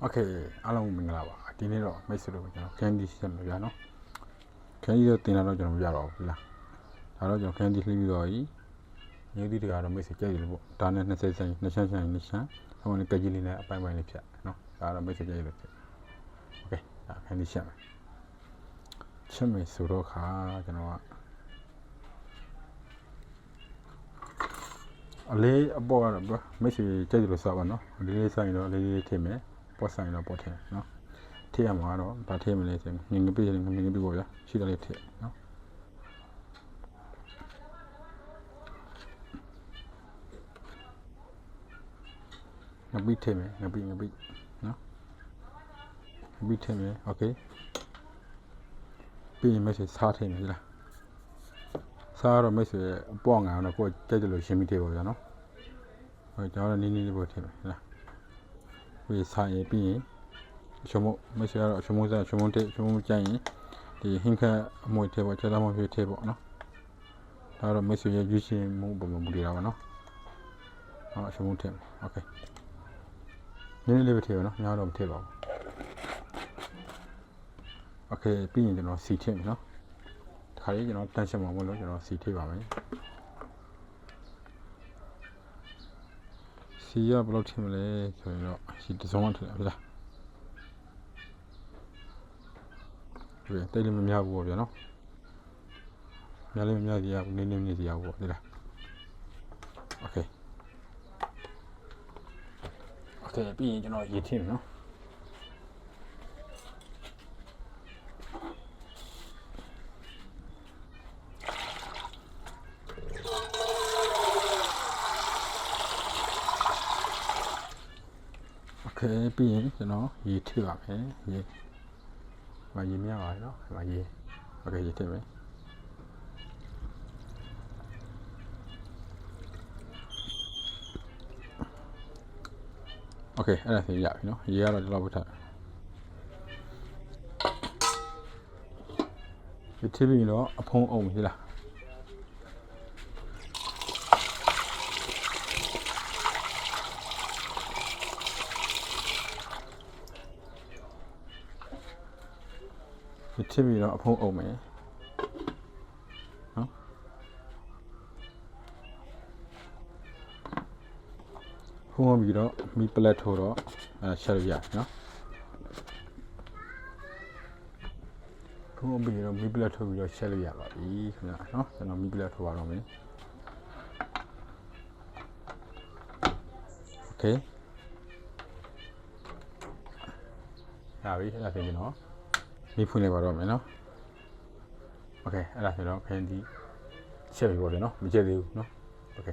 โอเคအားလုံးမင်္ဂလာပါဒီနေ့တော့မိတ်ဆွေတို့ကျွန်တော် candy ဆက်လို့ရနော် candy တော့တင်လာတော့ကျွန်တော်မရတော့ဘူးလားဒါတော့ကျွန်တော် candy လှီးပြီးတော့ဤမျိုးဒီတကတော့မိတ်ဆွေကြိုက်တယ်လို့ပေါ့ဒါနဲ့20ဆိုင်နှစ်ချမ်းချမ်းနှစ်ချမ်းဟိုနဲ့ကကြီးလေးနဲ့အပိုင်းပိုင်းလေးဖြတ်နော်ဒါတော့မိတ်ဆွေကြိုက်လို့ဖြစ်โอเคဒါ candy ရှက်မယ်ချက်မယ်ဆိုတော့ခါကျွန်တော်ကအလေးအပေါ်ကတော့ဗျမိတ်ဆွေကြိုက်တယ်လို့ဆိုပါနော်လေးလေးဆိုင်တော့လေးလေးထည့်မယ် ပေါ်ဆိုင်တော့ပေါ်ထည့်နော် ထည့်ရမှာတော့ဗာထည့်မလဲဆိုရင်ငငပိငငပိပေါ့ဗျာရှိတယ်လေးထည့်နော်ငပိထည့်မယ်ငပိငပိနော်ငပိထည့်မယ်โอเคပြီးရင်မိတ်ဆွေစားထည့်မယ်ဒီလားစားတော့မိတ်ဆွေအပေါ့ငါတော့ကိုယ်ကြိုက်တယ်လို့ရှင်းပြီးထည့်ပါဗျာနော်ဟိုကျွန်တော်လည်းနည်းနည်းလေးပို့ထည့်မယ်ဒီလား ဝေဆိုင်ပြီးရင်ရှုံမမဆွေကတော့ရှုံမစားရှုံမတက်ရှုံမကြိုက်ရင်ဒီဟင်းခတ်အမွေထဲပေါ့ချက်သားမဖြစ်ထဲပေါ့နော်ဒါတော့မဆွေရဲ့ယူရှင်မှုပုံမှန်မူတည်တာပါနော်အော်ရှုံမထဲโอเคနည်းနည်းလေးပဲထဲပါနော်များတော့မထဲပါဘူးโอเคပြီးရင်ကျွန်တော်စီထည့်မယ်နော်ဒါခါလေးကျွန်တော်တန့်ရှင်းမှာမဟုတ်လို့ကျွန်တော်စီထည့်ပါမယ် စီရဘယ်လိုထည့်မလဲဆိုရင်တော့စီတစ်စုံမှထည့်ရပါလား ဒီတိတ်လည်းမများဘူးပေါ့ဗျာနော်များလည်းမများစီရဘူးနည်းနည်းနည်းစီရဘူးပေါ့ဒီလားโอเคโอเคပြီးရင်ကျွန်တော်ရေထည့်မယ်နော် โอเคပြီးရင်ကျွန်တော်ရေထည့်ပါမယ်ရေ မရေမြပါတယ်နော်ဒီမှာရေโอเคရေထည့်မယ်โอเคအဲ့ဒါဆိုရပြီနော်ရေကတော့ဒီလောက်ပဲထားဒီထည့်ပြီးတော့အဖုံးအောင်ပြီလား ဒီထည့်ပြီးတော့အဖုံးအောင်မယ်နော်ဖုံးအောင်ပြီးတော့မီပလက်ထိုးတော့အဲချက်လို့ရပြီနော်ဖုံးအောင်ပြီးတော့မီပလက်ထိုးပြီးတော့ချက်လို့ရပါပြီခင်ဗျာနော်ကျွန်တော်မီပလက်ထိုးပါတော့မယ်โอเคရပြီအဲ့ဒါဆိုရင်ကျွန်တော် မိဖွင့်လိုက်ပါတော့မယ်နော်โอเคအဲ့ဒါဆိုတော့ခရင်ဒီချက်ပြီပေါ့ဗျာနော်မချက်သေးဘူးနော်โอเค